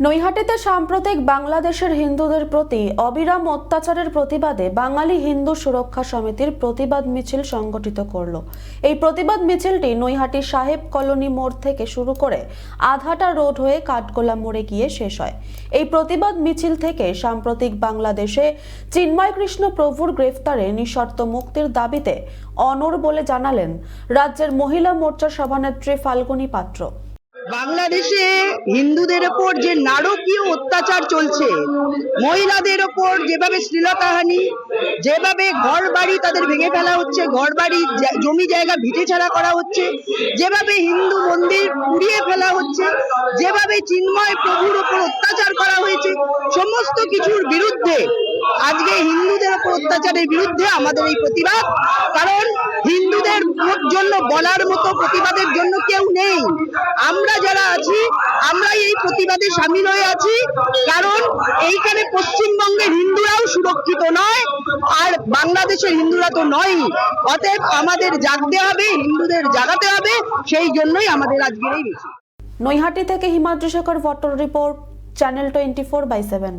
নৈহাটিতে সাম্প্রতিক বাংলাদেশের হিন্দুদের প্রতি অবিরাম অত্যাচারের প্রতিবাদে বাঙালি হিন্দু সুরক্ষা সমিতির প্রতিবাদ মিছিল সংগঠিত করল। এই প্রতিবাদ মিছিলটি নৈহাটি সাহেব কলোনি মোড় থেকে শুরু করে আধাটা রোড হয়ে কাঠগোলা মোড়ে গিয়ে শেষ হয়। এই প্রতিবাদ মিছিল থেকে সাম্প্রতিক বাংলাদেশে চিন্ময় কৃষ্ণ প্রভুর গ্রেফতারে নিঃশর্ত মুক্তির দাবিতে অনর বলে জানালেন রাজ্যের মহিলা মোর্চা সভানেত্রী ফাল্গুনী পাত্র। বাংলাদেশে হিন্দুদের ওপর যে নারকীয় অত্যাচার চলছে, মহিলাদের ওপর যেভাবে শ্লীলতাহানি, যেভাবে ঘর বাড়ি তাদের ভেঙে ফেলা হচ্ছে ঘর বাড়ি জমি জায়গা ভিটে ছাড়া করা হচ্ছে, যেভাবে হিন্দু মন্দির পুড়িয়ে ফেলা হচ্ছে, যেভাবে চিন্ময় প্রভুর ওপর অত্যাচার করা হয়েছে, সমস্ত কিছুর বিরুদ্ধে, আজকে হিন্দুদের ওপর অত্যাচারের বিরুদ্ধে আমাদের এই প্রতিবাদ। কারণ হিন্দুদের জন্য বলার মতো প্রতিবাদের জন্য কেউ নেই। আমরা যারা আছি, আমরাই এই প্রতিবাদে সামিল হয়ে আছি। কারণ এইখানে পশ্চিমবঙ্গের হিন্দুরাও সুরক্ষিত নয়, আর বাংলাদেশের হিন্দুরা তো নয় অতএব আমাদের জাগতে হবে, হিন্দুদের জাগাতে হবে, সেই জন্যই আমাদের আজকের এই নৈহাটি থেকে Himadri Shekhar ভট্টর report, channel twenty four by seven.